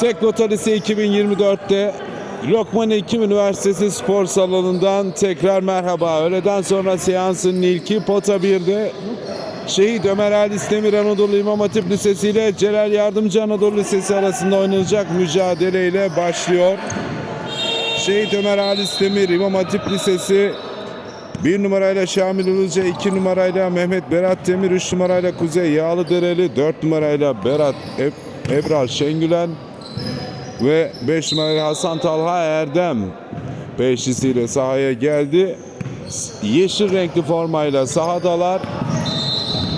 Teknota Lise 2024'te Lokman Hekim Üniversitesi Spor Salonu'ndan tekrar merhaba. Öğleden sonra seansın ilki Pota 1'de Şehit Ömer Halis Demir Anadolu İmam Hatip Lisesi ile Celal Yardımcı Anadolu Lisesi arasında oynanacak mücadeleyle başlıyor. Şehit Ömer Halis Demir İmam Hatip Lisesi 1 numarayla Şamil Ilıca, 2 numarayla Mehmet Berat Demir, 3 numarayla Kuzey Yağlıdereli, 4 numarayla Berat Eb- Ebrar Şengülen ve 5 numarayla Hasan Talha Erdem beşlisiyle sahaya geldi. Yeşil renkli formayla sahadalar.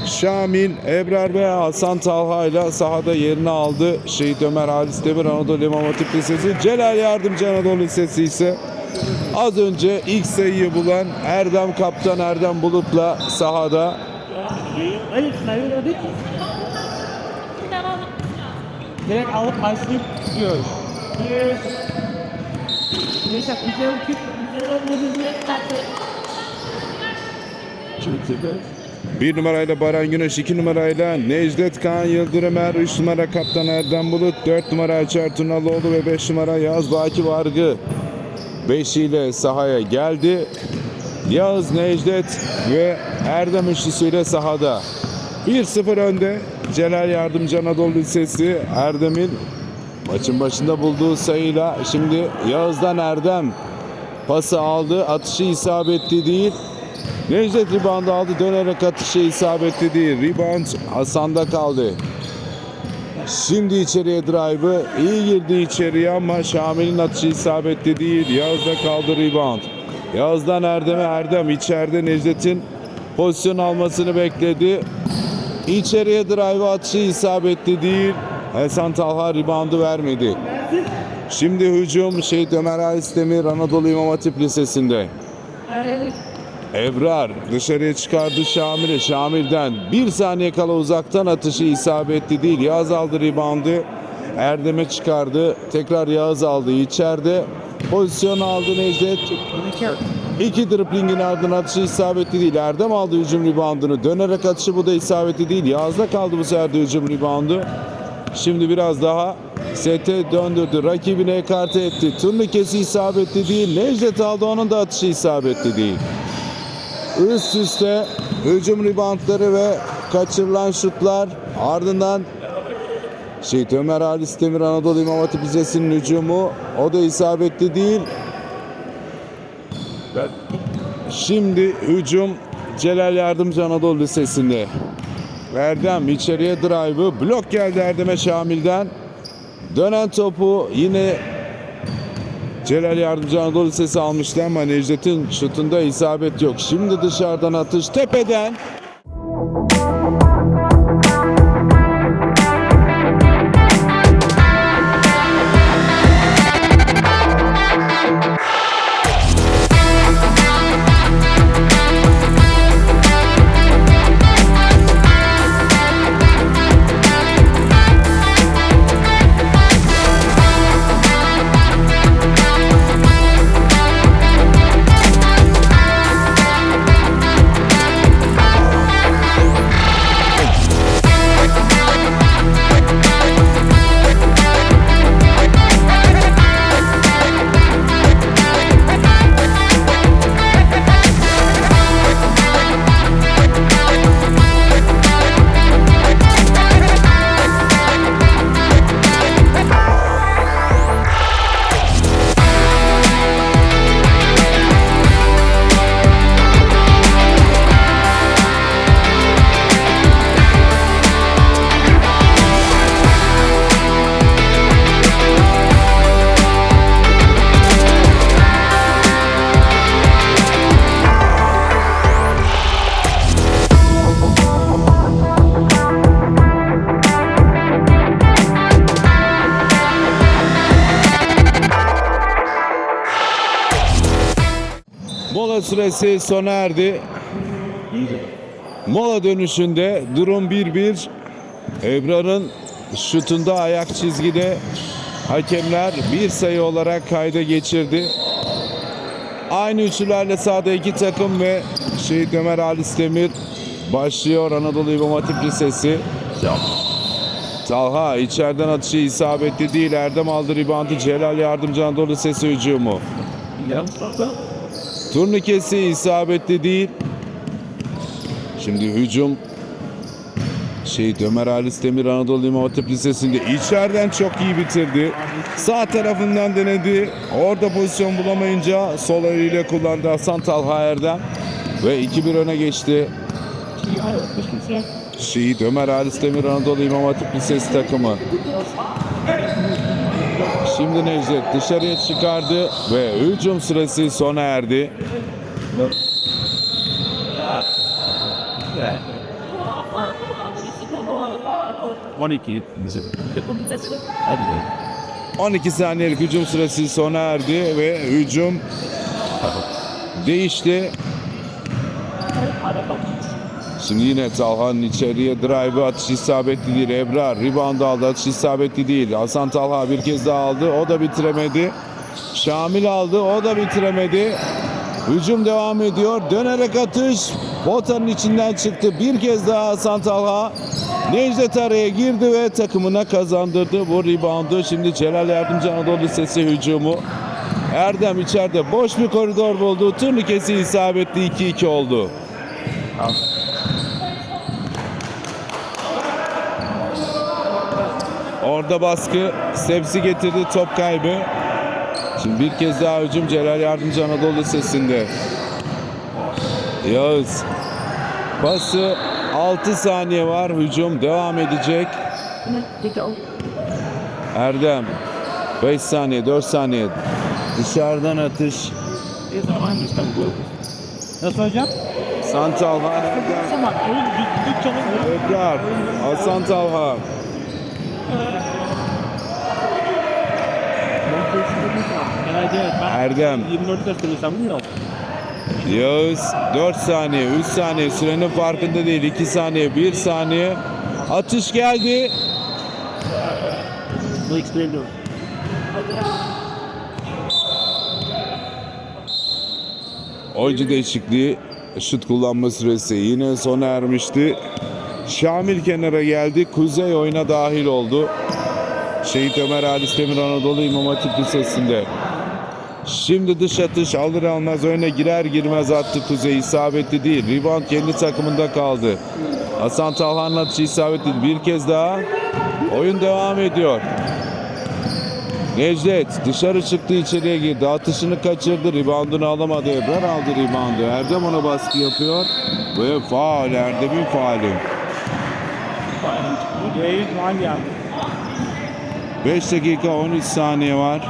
Şamil, Ebrar ve Hasan Talha ile sahada yerini aldı. Şehit Ömer Halis Demir Anadolu İmam Hatip Lisesi, Celal Yardımcı Anadolu Lisesi ise az önce ilk sayıyı bulan Erdem Kaptan Erdem Bulut'la sahada. Direkt alıp başlayıp gidiyoruz. Bir numarayla Baran Güneş, iki numarayla Necdet Kaan Yıldırımer, üç numara Kaptan Erdem Bulut, dört numara Açar Turnaloğlu ve beş numara Yağız Baki Vargı. Beşiyle sahaya geldi. Yağız Necdet ve Erdem üçlüsüyle sahada. 1-0 önde Celal Yardımcı Anadolu Lisesi Erdem'in maçın başında bulduğu sayıyla şimdi Yağız'dan Erdem pası aldı. Atışı isabetli değil. Necdet rebound aldı. Dönerek atışı isabetli değil. Rebound Hasan'da kaldı. Şimdi içeriye drive'ı iyi girdi içeriye ama Şamil'in atışı isabetli değil. Yağız'da kaldı rebound. Yağız'dan Erdem'e Erdem içeride Necdet'in pozisyon almasını bekledi. İçeriye drive atışı isabetli değil. Hasan Talha reboundu vermedi. Şimdi hücum Şehit Ömer Halis Demir Anadolu İmam Hatip Lisesi'nde. Ebrar dışarıya çıkardı Şamil'i. Şamil'den bir saniye kala uzaktan atışı isabetli değil. Yağız aldı reboundu. Erdem'e çıkardı. Tekrar Yağız aldı içeride. Pozisyon aldı Necdet. İki driplingin ardından atışı isabetli değil. Erdem aldı hücum reboundunu. Dönerek atışı bu da isabetli değil. Yağız'da kaldı bu sefer de hücum reboundu. Şimdi biraz daha sete döndürdü. Rakibine ekarte etti. Turnikesi isabetli değil. Necdet aldı onun da atışı isabetli değil. Üst üste hücum reboundları ve kaçırılan şutlar ardından Şehit Ömer Halis Demir Anadolu İmam Hatip Lisesi'nin hücumu o da isabetli değil. Şimdi hücum Celal Yardımcı Anadolu Lisesi'nde. Erdem içeriye drive'ı blok geldi Erdem'e Şamil'den. Dönen topu yine Celal Yardımcı Anadolu Lisesi almıştı ama Necdet'in şutunda isabet yok. Şimdi dışarıdan atış tepeden. Süresi sona erdi. Mola dönüşünde durum 1-1. Ebrar'ın şutunda ayak çizgide hakemler bir sayı olarak kayda geçirdi. Aynı üçlülerle sahada iki takım ve Şehit Ömer Halis Demir başlıyor Anadolu İmam Hatip Lisesi. Talha içeriden atışı isabetli değil. Erdem aldı ribandı. Celal Yardımcı Anadolu Lisesi hücumu. Turnikesi isabetli değil. Şimdi hücum şey Ömer Halis Demir Anadolu İmam Hatip Lisesi'nde içeriden çok iyi bitirdi. Sağ tarafından denedi. Orada pozisyon bulamayınca sol eliyle kullandı Hasan Talha Erdem. Ve 2-1 öne geçti. Şehit Ömer Halis Demir Anadolu İmam Hatip Lisesi takımı. Şimdi Necdet dışarıya çıkardı ve hücum sırası sona erdi. One iki. Hadi be. 12 saniyelik hücum süresi sona erdi ve hücum değişti. Şimdi yine Talha'nın içeriye drive atış isabetli değil. Ebrar rebound aldı atış isabetli değil. Hasan Talha bir kez daha aldı. O da bitiremedi. Şamil aldı. O da bitiremedi. Hücum devam ediyor. Dönerek atış. Potanın içinden çıktı. Bir kez daha Hasan Talha. Necdet araya girdi ve takımına kazandırdı bu reboundu. Şimdi Celal Yardımcı Anadolu Lisesi hücumu. Erdem içeride boş bir koridor buldu. Turnikesi isabetli 2-2 oldu. Orada baskı Sepsi getirdi top kaybı. Şimdi bir kez daha hücum Celal Yardımcı Anadolu Lisesi'nde. Yağız. Pası 6 saniye var. Hücum devam edecek. Erdem. 5 saniye 4 saniye. Dışarıdan atış. Nasıl hocam? Santalha. Tekrar. Hasan Talha. Evet evet. Ben Erdem. 24 gösteriyorsam bilmiyorum. Yağız 4 saniye, 3 saniye sürenin farkında değil. 2 saniye, 1 saniye. Atış geldi. Bu ekstrem Oyuncu değişikliği şut kullanma süresi yine sona ermişti. Şamil kenara geldi. Kuzey oyuna dahil oldu. Şehit Ömer Halis Demir Anadolu İmam Hatip Lisesi'nde. Şimdi dış atış alır almaz öne girer girmez attı Kuzey isabetli değil. Rebound kendi takımında kaldı. Hasan Talhan'ın atışı isabetli. Bir kez daha oyun devam ediyor. Necdet dışarı çıktı içeriye girdi. Atışını kaçırdı. Reboundunu alamadı. Ebrar aldı reboundu. Erdem ona baskı yapıyor. Ve faal Erdem'in faali. Yayın hangi ya? 5 dakika 13 saniye var.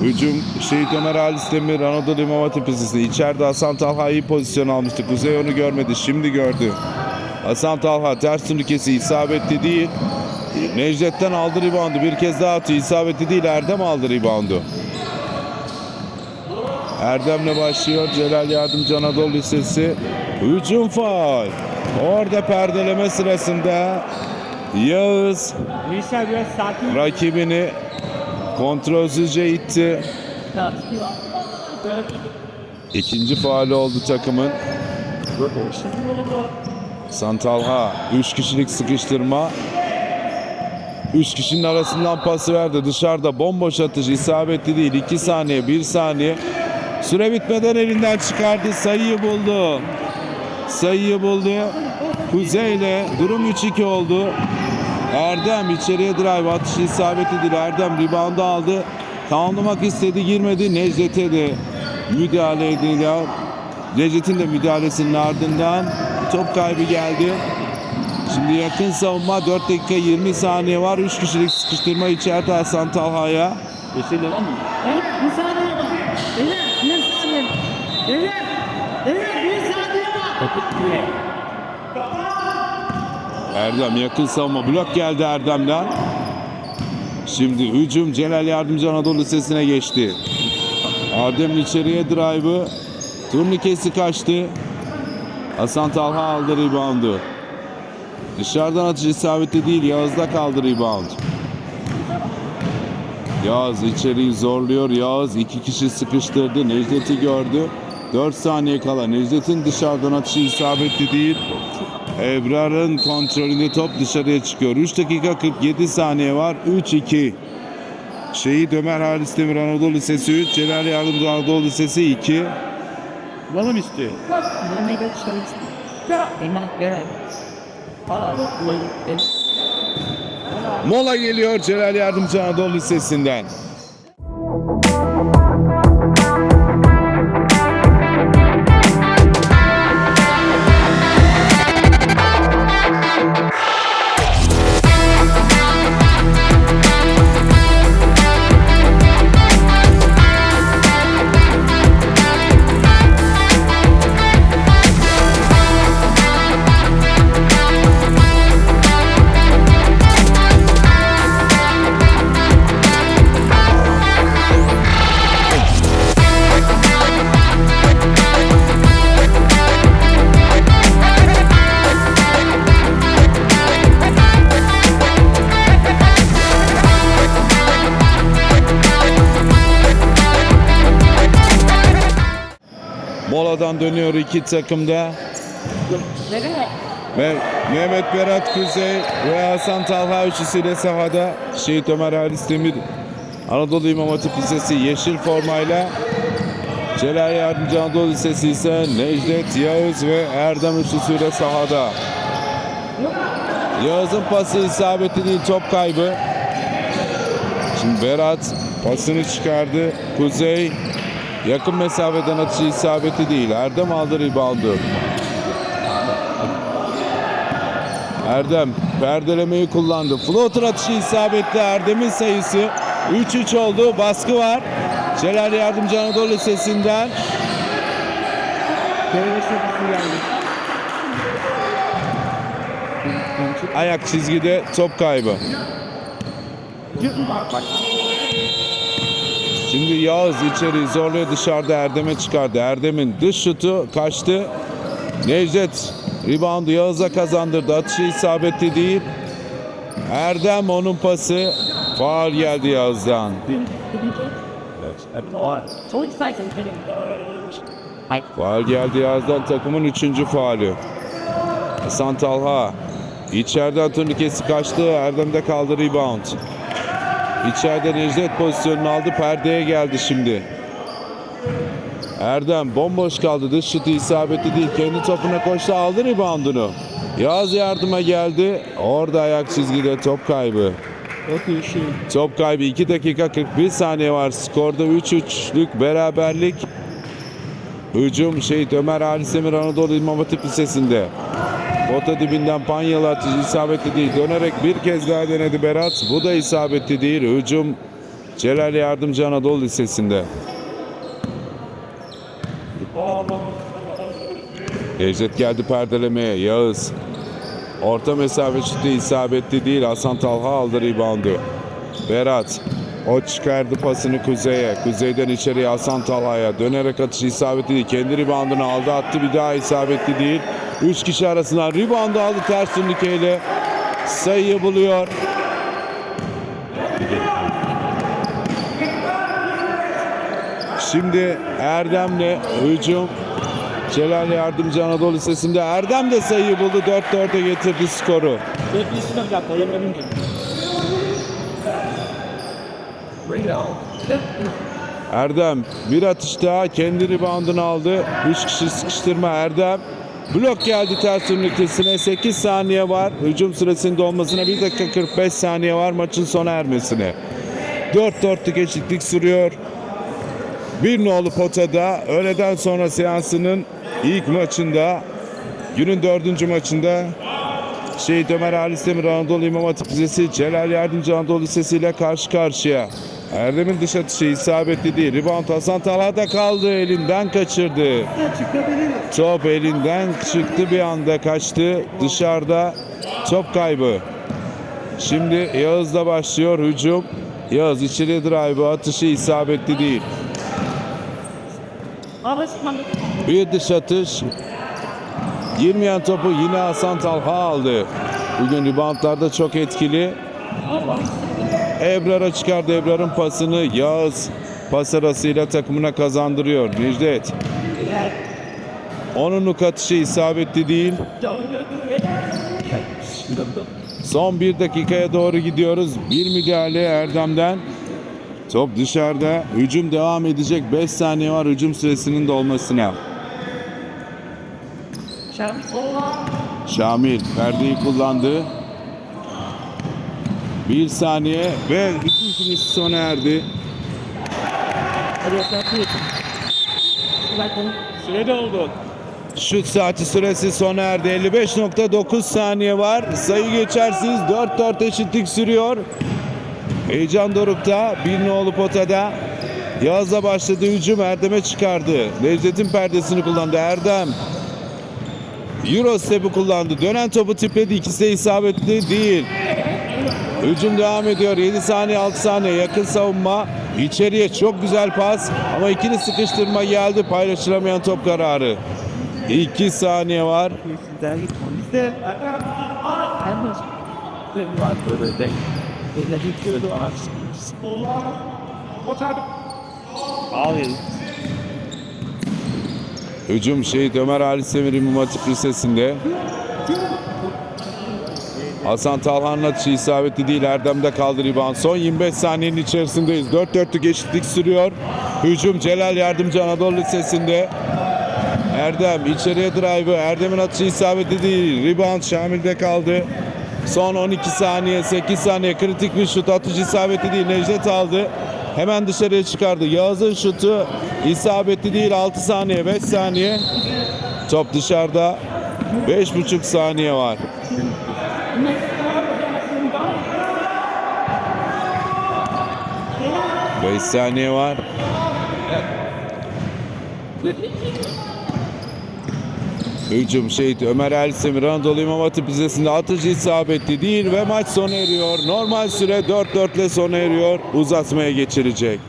Hücum Şehit Ömer Halis Demir Anadolu İmam Hatip Lisesi. İçeride Hasan Talha iyi pozisyon almıştı. Kuzey onu görmedi. Şimdi gördü. Hasan Talha ters turnikesi isabetli değil. Necdet'ten aldı reboundu. Bir kez daha atıyor. İsabetli değil. Erdem aldı reboundu. Erdem'le başlıyor. Celal Yardımcı Anadolu Lisesi. Hücum faal. Orada perdeleme sırasında Yağız Neyse biraz sakin. rakibini kontrolsüzce itti. İkinci faali oldu takımın. Santalha 3 kişilik sıkıştırma. 3 kişinin arasından pası verdi. Dışarıda bomboş atış isabetli değil. 2 saniye 1 saniye. Süre bitmeden elinden çıkardı. Sayıyı buldu. Sayıyı buldu. Kuzey'le durum 3-2 oldu. Erdem içeriye drive atışı isabetli değil. Erdem reboundu aldı. Tamamlamak istedi girmedi. Necdet'e de müdahale edildi. Necdet'in de müdahalesinin ardından top kaybı geldi. Şimdi yakın savunma 4 dakika 20 saniye var. 3 kişilik sıkıştırma içeride Hasan Talha'ya. Yeşil devam mı? Evet, bir saniye var. Evet. Evet, evet, var. Erdem yakın savunma blok geldi Erdem'den. Şimdi hücum Celal Yardımcı Anadolu Lisesi'ne geçti. Erdem'in içeriye drive'ı. Turnikesi kaçtı. Hasan Talha aldı reboundu. Dışarıdan atış isabetli değil. Yağız'da kaldı rebound. Yağız içeriği zorluyor. Yağız iki kişi sıkıştırdı. Necdet'i gördü. 4 saniye kala Necdet'in dışarıdan atışı isabetli değil. Ebrar'ın kontrolünde top dışarıya çıkıyor. 3 dakika 47 saniye var. 3-2. Şehit Ömer Halis Demir Anadolu Lisesi 3, Celal Yardımcı Anadolu Lisesi 2. Bana mı istiyor? Göre. Mola geliyor Celal Yardımcı Anadolu Lisesi'nden. Mola'dan dönüyor iki takımda. Ve Mehmet Berat Kuzey ve Hasan Talha üçlüsüyle sahada. Şehit Ömer Halis Demir Anadolu İmam Hatip Lisesi yeşil formayla Celal Yardımcı Anadolu Lisesi ise Necdet Yağız ve Erdem üçlüsüyle sahada. Yağız'ın pası isabetli değil top kaybı. Şimdi Berat pasını çıkardı. Kuzey yakın mesafeden atışı isabeti değil. Erdem aldı reboundu. Erdem perdelemeyi kullandı. Floater atışı isabetli Erdem'in sayısı 3-3 oldu. Baskı var. Celal Yardımcı Anadolu Lisesi'nden ayak çizgide top kaybı. Şimdi Yağız içeri zorluyor dışarıda Erdem'e çıkardı. Erdem'in dış şutu kaçtı. Necdet reboundu Yağız'a kazandırdı. Atışı isabetli değil. Erdem onun pası. Faal geldi Yağız'dan. Faal geldi Yağız'dan takımın üçüncü faali. Hasan Talha. İçeriden turnikesi kaçtı. Erdem'de kaldı rebound. İçeride Necdet pozisyonunu aldı. Perdeye geldi şimdi. Erdem bomboş kaldı. Dış şutu isabetli değil. Kendi topuna koştu. Aldı reboundunu. Yağız yardıma geldi. Orada ayak çizgide top kaybı. Şey. Top kaybı 2 dakika 41 saniye var. Skorda 3-3'lük beraberlik. Hücum Şehit Ömer Halis Emir Anadolu İmam Hatip Lisesi'nde. Bota dibinden panyalı atıcı isabetli değil. Dönerek bir kez daha denedi Berat. Bu da isabetli değil. Hücum Celal Yardımcı Anadolu Lisesi'nde. Necdet geldi perdelemeye. Yağız. Orta mesafe şutu isabetli değil. Hasan Talha aldı reboundu. Berat. O çıkardı pasını Kuzey'e. Kuzey'den içeriye Hasan Talha'ya. Dönerek atışı isabetli değil. Kendi reboundunu aldı. Attı bir daha isabetli değil. Üç kişi arasından reboundu aldı ters turnikeyle. Sayıyı buluyor. Şimdi Erdem'le hücum Celal Yardımcı Anadolu Lisesi'nde Erdem de sayıyı buldu. 4-4'e getirdi skoru. Erdem bir atış daha kendi reboundunu aldı. 3 kişi sıkıştırma Erdem. Blok geldi ters turnikesine 8 saniye var. Hücum süresinin dolmasına 1 dakika 45 saniye var maçın sona ermesine. 4-4'lük eşitlik sürüyor. Bir nolu potada öğleden sonra seansının ilk maçında günün dördüncü maçında Şehit Ömer Halis Demir Anadolu İmam Hatip Lisesi Celal Yardımcı Anadolu Lisesi ile karşı karşıya. Erdem'in dış atışı isabetli değil. Rebound Hasan Talha'da kaldı. Elinden kaçırdı. Top elinden çıktı bir anda kaçtı. Dışarıda top kaybı. Şimdi Yağız'da başlıyor hücum. Yağız içeri drive atışı isabetli değil. Bir dış atış. Girmeyen topu yine Hasan Talha aldı. Bugün reboundlarda çok etkili. Ebrar'a çıkardı. Ebrar'ın pasını Yağız pas arasıyla takımına kazandırıyor. Necdet. Onunluk atışı isabetli değil. Son bir dakikaya doğru gidiyoruz. Bir müdahale Erdem'den. Top dışarıda. Hücum devam edecek. 5 saniye var hücum süresinin dolmasına. Şamil perdeyi kullandı. Bir saniye ve hücum süresi sona erdi. Süre doldu. Şut saati süresi sona erdi. 55.9 saniye var. Sayı geçersiz. 4-4 eşitlik sürüyor. Heyecan dorukta. Bir nolu potada. Yağız'la başladı hücum. Erdem'e çıkardı. Necdet'in perdesini kullandı. Erdem. Euro kullandı. Dönen topu tipledi. İkisi de isabetli değil. Hücum devam ediyor. 7 saniye 6 saniye yakın savunma. İçeriye çok güzel pas ama ikili sıkıştırma geldi. Paylaşılamayan top kararı. 2 saniye var. Bizde hem de var böyle de. Böyle bir şey var. Abi. Hücum Şehit Ömer Ali Semir İmam Lisesi'nde. Hasan Talhan'ın atışı isabetli değil. Erdem'de kaldı rebound. Son 25 saniyenin içerisindeyiz. 4-4'lük eşitlik sürüyor. Hücum Celal Yardımcı Anadolu Lisesi'nde. Erdem içeriye drive'ı. Erdem'in atışı isabetli değil. Rebound Şamil'de kaldı. Son 12 saniye, 8 saniye kritik bir şut atış isabetli değil. Necdet aldı. Hemen dışarıya çıkardı. Yağız'ın şutu isabetli değil. 6 saniye, 5 saniye. Top dışarıda. 5,5 saniye var. Beş saniye var. Hücum şehit Ömer Elsemir Anadolu İmam Hatip Lisesi'nde atıcı isabetli değil ve maç sona eriyor. Normal süre 4-4 ile sona eriyor. Uzatmaya geçirecek.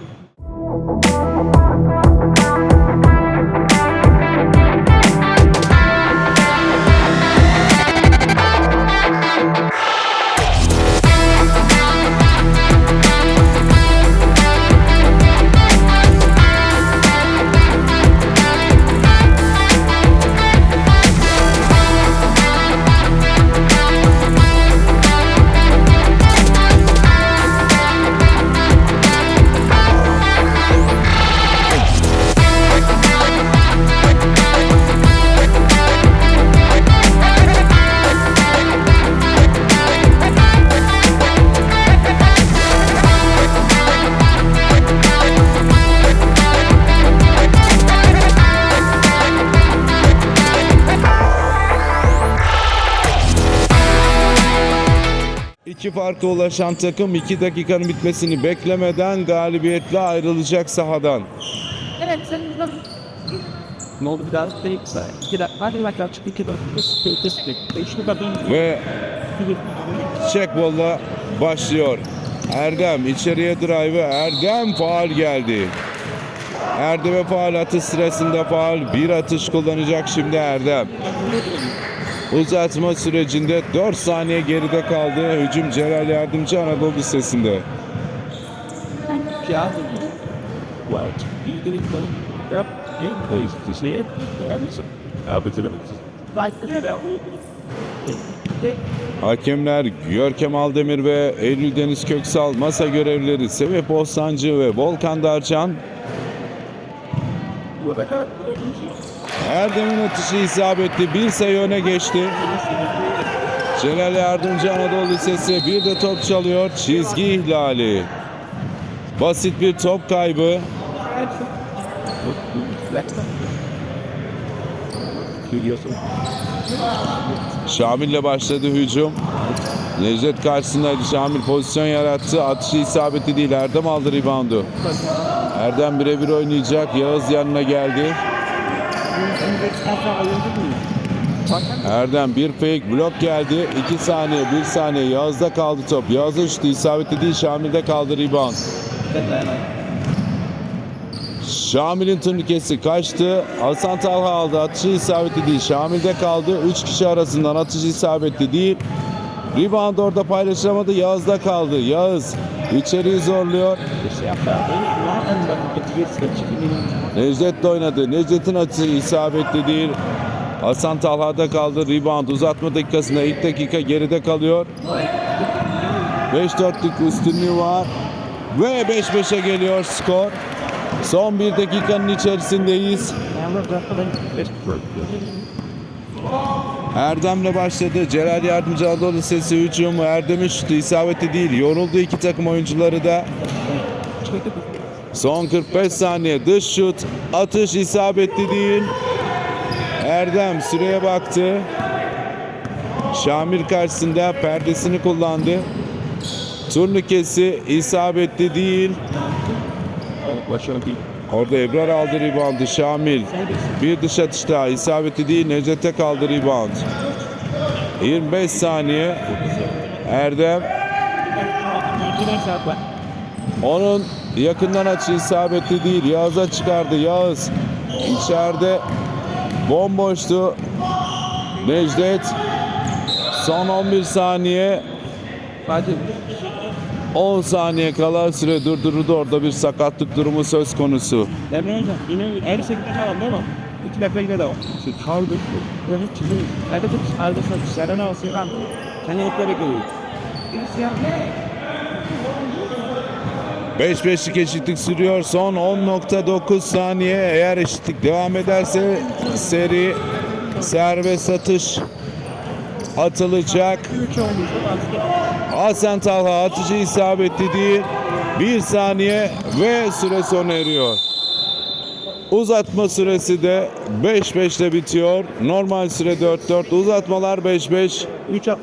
Farka ulaşan takım 2 dakikanın bitmesini beklemeden galibiyetle ayrılacak sahadan. Evet ne oldu bir daha. Ve checkball'la başlıyor. Erdem içeriye drive'ı. Erdem faal geldi. Erdem'e faal atış sırasında faal. Bir atış kullanacak şimdi Erdem. Uzatma sürecinde 4 saniye geride kaldı. Hücum Celal Yardımcı Anadolu Lisesi'nde. Hakemler Görkem Aldemir ve Eylül Deniz Köksal, masa görevlileri Sevip Bostancı ve Volkan Darcan Erdem'in atışı isabetli bir sayı öne geçti. Celal Yardımcı Anadolu Lisesi bir de top çalıyor. Çizgi ihlali. Basit bir top kaybı. Şamil'le başladı hücum. Necdet karşısındaydı. Şamil pozisyon yarattı. Atışı isabetli değil. Erdem aldı reboundu. Erdem birebir oynayacak. Yağız yanına geldi. Erdem bir fake blok geldi. 2 saniye 1 saniye Yağız'da kaldı top. Yağız'ın şutu isabetli değil. Şamil'de kaldı rebound. Şamil'in turnikesi kaçtı. Hasan Talha aldı. Atışı isabetli değil. Şamil'de kaldı. 3 kişi arasından atışı isabetli değil. Rebound orada paylaşılamadı. Yağız'da kaldı. Yağız içeriği zorluyor. Necdet de oynadı. Necdet'in açısı isabetli değil. Hasan Talha'da kaldı. Rebound uzatma dakikasında ilk dakika geride kalıyor. 5-4'lük üstünlüğü var. Ve 5-5'e geliyor skor. Son bir dakikanın içerisindeyiz. Erdem'le başladı. Celal Yardımcı Anadolu Lisesi hücumu. Erdem'in şutu isabetli değil. Yoruldu iki takım oyuncuları da. Son 45 saniye dış şut. Atış isabetli değil. Erdem süreye baktı. Şamil karşısında perdesini kullandı. Turnikesi isabetli değil. Orada Ebrar aldı reboundu. Şamil. Bir dış atış daha isabetli değil. Necdet'e kaldı rebound. 25 saniye. Erdem. Onun yakından açı isabetli değil. Yağız'a çıkardı. Yağız içeride bomboştu. Necdet son 11 saniye 10 saniye kala süre durduruldu. Orada bir sakatlık durumu söz konusu. Emre Hocam yine her şekilde falan değil mi? İki dakika yine devam. Kaldı. Evet şimdi. Hadi tut. Hadi tut. Sen ne olsun kan? 5-5'lik eşitlik sürüyor. Son 10.9 saniye. Eğer eşitlik devam ederse seri serbest satış atılacak. Hasan Talha atıcı isabetli değil. Bir saniye ve süre sona eriyor. Uzatma süresi de 5-5 ile bitiyor. Normal süre 4-4. Uzatmalar 5-5. 3 -6.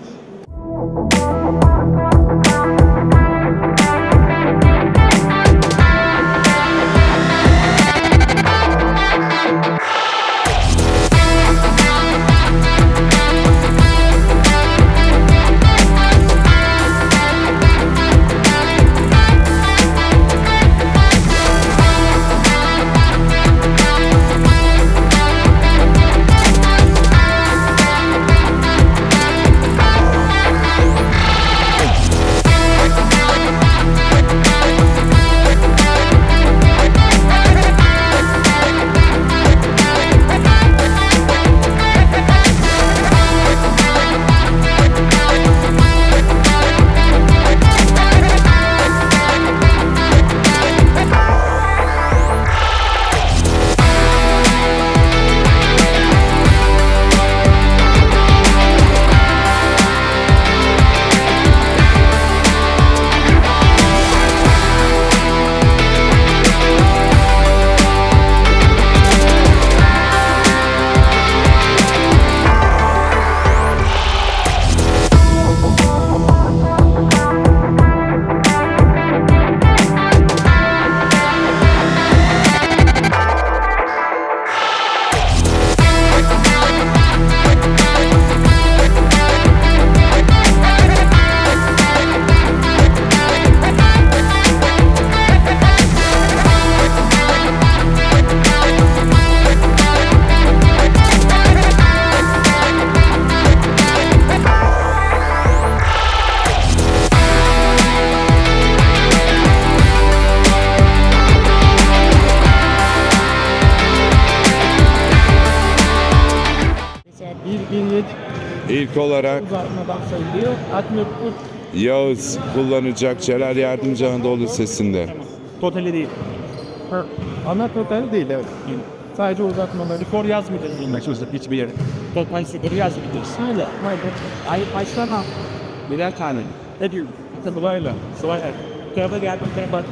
Uzatmadan sayılıyor. 60 Yağız kullanacak Celal Yardımcı Anadolu Lisesi'nde. Totali değil. Ana total değil evet. Sadece uzatmaları. Skor yazmayacağız bilmek üzere hiçbir yere. Total skoru yazmayacağız. Öyle. Hayır. Ay başlama. Birer tane. Ne diyor? Sıvayla. Sıvayla. Tarafa geldim tarafa.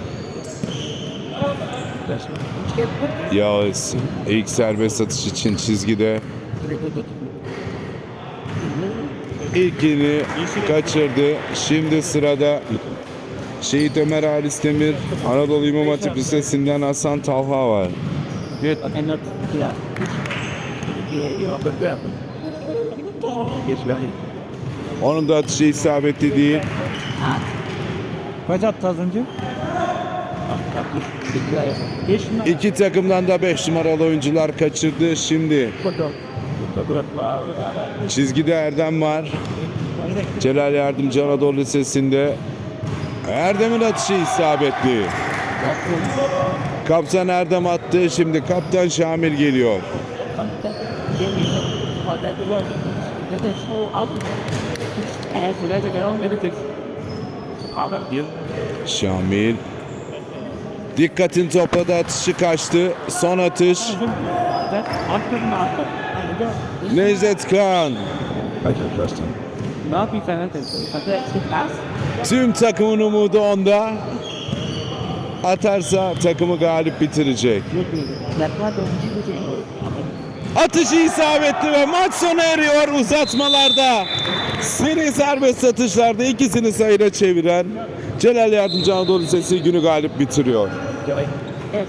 Yağız ilk serbest atış için çizgide ilkini kaçırdı. Şimdi sırada Şehit Ömer Halis Demir Anadolu İmam Hatip Lisesi'nden Hasan Talha var. Evet. Onun da atışı isabetli değil. Kaç attı az önce? İki takımdan da 5 numaralı oyuncular kaçırdı. Şimdi. Çizgide Erdem var. Celal Yardımcı Anadolu Lisesi'nde Erdem'in atışı isabetli. Kaptan Erdem attı. Şimdi kaptan Şamil geliyor. Şamil dikkatin topladı atışı kaçtı. Son atış. Necdet Kan. Ne yapayım sen? Tüm takımın umudu onda. Atarsa takımı galip bitirecek. Atışı isabetli ve maç sona eriyor uzatmalarda. Seri serbest atışlarda ikisini sayıda çeviren Celal Yardımcı Anadolu Lisesi günü galip bitiriyor. Yes.